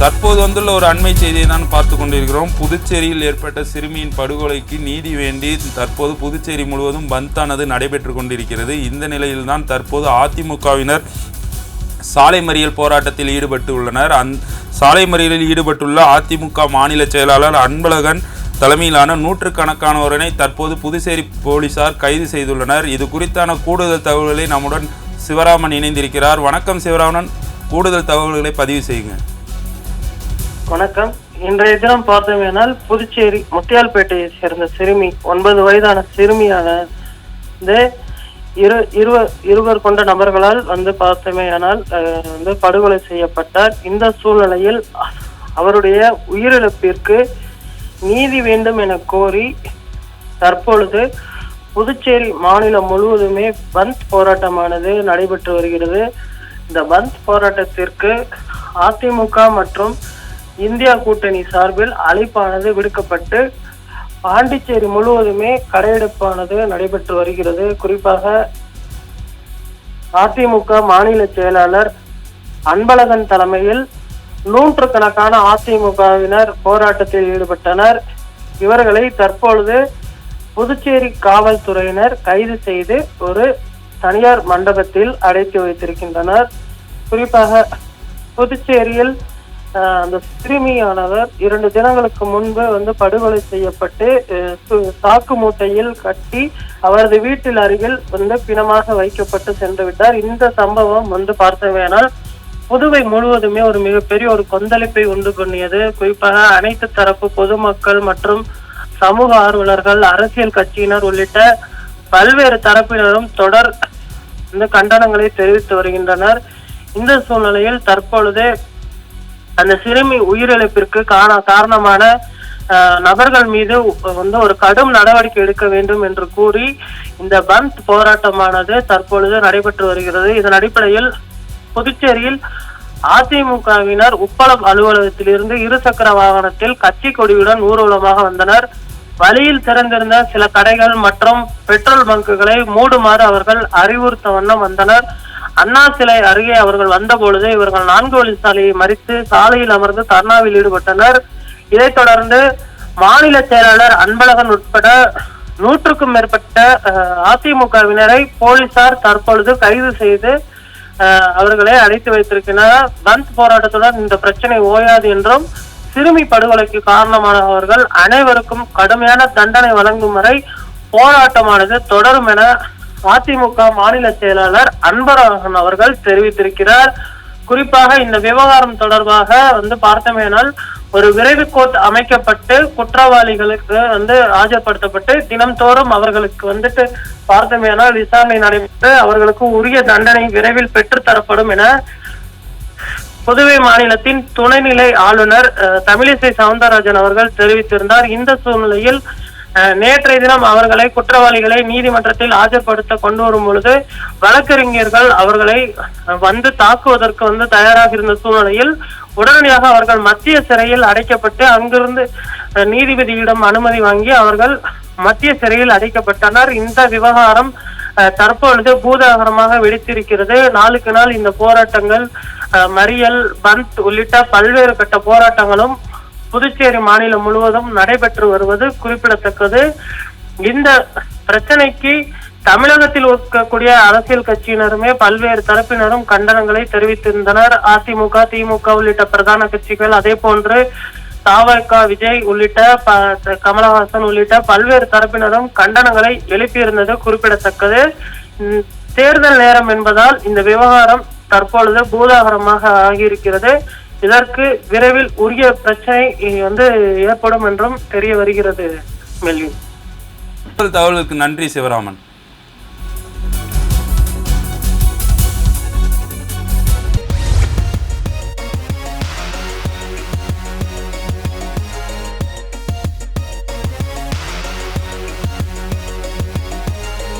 தற்போது வந்துள்ள ஒரு அண்மை செய்தியை தான் பார்த்து கொண்டிருக்கிறோம். புதுச்சேரியில் ஏற்பட்ட சிறுமியின் படுகொலைக்கு நீதி வேண்டி தற்போது புதுச்சேரி முழுவதும் பந்தானது நடைபெற்று கொண்டிருக்கிறது. இந்த நிலையில்தான் தற்போது அதிமுகவினர் சாலை மறியல் போராட்டத்தில் ஈடுபட்டு உள்ளனர். அந் சாலை மறியலில் ஈடுபட்டுள்ள அதிமுக மாநில செயலாளர் அன்பழகன் தலைமையிலான நூற்றுக்கணக்கானோரனை தற்போது புதுச்சேரி போலீசார் கைது செய்துள்ளனர். இது குறித்தான கூடுதல் தகவல்களை நம்முடன் சிவராமன் இணைந்திருக்கிறார். வணக்கம் சிவராமன். கூடுதல் தகவல்களை பதிவு செய்யுங்க. வணக்கம். இன்றைய தினம் பார்த்தோமேனால் புதுச்சேரி முத்தியால்பேட்டையை சேர்ந்த சிறுமி ஒன்பது வயதான சிறுமியான வந்து இரு இருவ இருவர் கொண்ட நபர்களால் வந்து பார்த்தோமேயானால் வந்து படுகொலை செய்யப்பட்டார். இந்த சூழ்நிலையில் அவருடைய உயிரிழப்பிற்கு நீதி வேண்டும் என கோரி தற்பொழுது புதுச்சேரி மாநிலம் முழுவதுமே பந்த் போராட்டமானது நடைபெற்று வருகிறது. இந்த பந்த் போராட்டத்திற்கு அதிமுக மற்றும் இந்தியா கூட்டணி சார்பில் அழைப்பானது விடுக்கப்பட்டு பாண்டிச்சேரி முழுவதுமே கடையெடுப்பானது நடைபெற்று வருகிறது. குறிப்பாக அதிமுக மாநில செயலாளர் அன்பழகன் தலைமையில் நூற்றுக்கணக்கான அதிமுகவினர் போராட்டத்தில் ஈடுபட்டனர். இவர்களை தற்பொழுது புதுச்சேரி காவல்துறையினர் கைது செய்து ஒரு தனியார் மண்டபத்தில் அடைத்து வைத்திருக்கின்றனர். குறிப்பாக புதுச்சேரியில் அந்த சிறுமியானவர் இரண்டு தினங்களுக்கு முன்பு வந்து படுகொலை செய்யப்பட்டு சாக்கு மூட்டையில் கட்டி அவரது வீட்டில் அருகில் வந்து பிணமாக வைக்கப்பட்டு சென்று விட்டார். இந்த சம்பவம் வந்து பார்த்தவேனால் புதுவை முழுவதுமே ஒரு மிகப்பெரிய ஒரு கொந்தளிப்பை உண்டு பண்ணியது. குறிப்பாக அனைத்து தரப்பு பொதுமக்கள் மற்றும் சமூக ஆர்வலர்கள் அரசியல் கட்சியினர் உள்ளிட்ட பல்வேறு தரப்பினரும் தொடர் இந்த கண்டனங்களை தெரிவித்து வருகின்றனர். இந்த சூழ்நிலையில் தற்பொழுது அந்த சிறுமி உயிரிழப்பிற்கு காண காரணமான அஹ், நபர்கள் மீது வந்து ஒரு கடும் நடவடிக்கை எடுக்க வேண்டும் என்று கூறி இந்த பந்த் போராட்டமானது தற்பொழுது நடைபெற்று வருகிறது. இதன் அடிப்படையில் புதுச்சேரியில் அதிமுகவினர் உப்பளம் அலுவலகத்திலிருந்து இருசக்கர வாகனத்தில் கட்சி கொடியுடன் ஊர்வலமாக வந்தனர். வழியில் திறந்திருந்த சில கடைகள் மற்றும் பெட்ரோல் பங்குகளை மூடுமாறு அவர்கள் அறிவுறுத்த வண்ணம் வந்தனர். அண்ணா சிலை அருகே அவர்கள் வந்தபொழுது இவர்கள் நான்கு வழி சாலையை மறித்து சாலையில் அமர்ந்து தர்ணாவில் ஈடுபட்டனர். இதைத் தொடர்ந்து மாநில செயலாளர் அன்பழகன் உட்பட நூற்றுக்கும் மேற்பட்ட அஹ், அதிமுகவினரை போலீசார் தற்பொழுது கைது செய்து அவர்களை அடைத்து வைத்திருக்கின்றனர். பந்த் போராட்டத்துடன் இந்த பிரச்சனை ஓயாது என்றும் சிறுமி படுகொலைக்கு காரணமானவர்கள் அனைவருக்கும் கடுமையான தண்டனை வழங்கும் வரை போராட்டமானது தொடரும் என அதிமுக மாநில செயலாளர் அன்பரகன் அவர்கள் தெரிவித்திருக்கிறார். குறிப்பாக இந்த விவகாரம் தொடர்பாக வந்து பார்த்தமேனால் ஒரு விரைவு கோர்ட் அமைக்கப்பட்டு குற்றவாளிகளுக்கு வந்து ஆஜர்படுத்தப்பட்டு தினம்தோறும் அவர்களுக்கு வந்துட்டு பார்த்தமேனால் விசாரணை நடைபெற்று அவர்களுக்கு உரிய தண்டனை விரைவில் பெற்றுத்தரப்படும் என புதுவை மாநிலத்தின் துணைநிலை ஆளுநர் அஹ், தமிழிசை சவுந்தரராஜன் அவர்கள் தெரிவித்திருந்தார். இந்த சூழ்நிலையில் நேற்றைய தினம் அவர்களை குற்றவாளிகளை நீதிமன்றத்தில் ஆஜர்படுத்த கொண்டு வரும் பொழுது வழக்கறிஞர்கள் அவர்களை வந்து தாக்குவதற்கு வந்து தயாராக இருந்த சூழ்நிலையில் உடனடியாக அவர்கள் மத்திய சிறையில் அடைக்கப்பட்டு அங்கிருந்து நீதிபதியிடம் அனுமதி வாங்கி அவர்கள் மத்திய சிறையில் அடைக்கப்பட்டனர். இந்த விவகாரம் தற்பொழுது பூதாகரமாக வெடித்திருக்கிறது. நாளுக்கு நாள் இந்த போராட்டங்கள் மறியல் பந்த் உள்ளிட்ட பல்வேறு கட்ட போராட்டங்களும் புதுச்சேரி மாநிலம் முழுவதும் நடைபெற்று வருவது குறிப்பிடத்தக்கது. இந்த பிரச்சனைக்கு தமிழகத்தில் இருக்கக்கூடிய அரசியல் கட்சியினருமே பல்வேறு தரப்பினரும் கண்டனங்களை தெரிவித்திருந்தனர். அதிமுக திமுக உள்ளிட்ட பிரதான கட்சிகள் அதே போன்று தாவக விஜய் உள்ளிட்ட ப- கமலஹாசன் உள்ளிட்ட பல்வேறு தரப்பினரும் கண்டனங்களை எழுப்பியிருந்தது குறிப்பிடத்தக்கது. தேர்தல் நேரம் என்பதால் இந்த விவகாரம் தற்பொழுது பூதாகரமாக ஆகியிருக்கிறது. இதற்கு விரைவில் உரிய பிரச்சனை வந்து ஏற்படும் என்றும் தெரிய வருகிறது மெல்வின். தகவலுக்கு நன்றி சிவராமன்.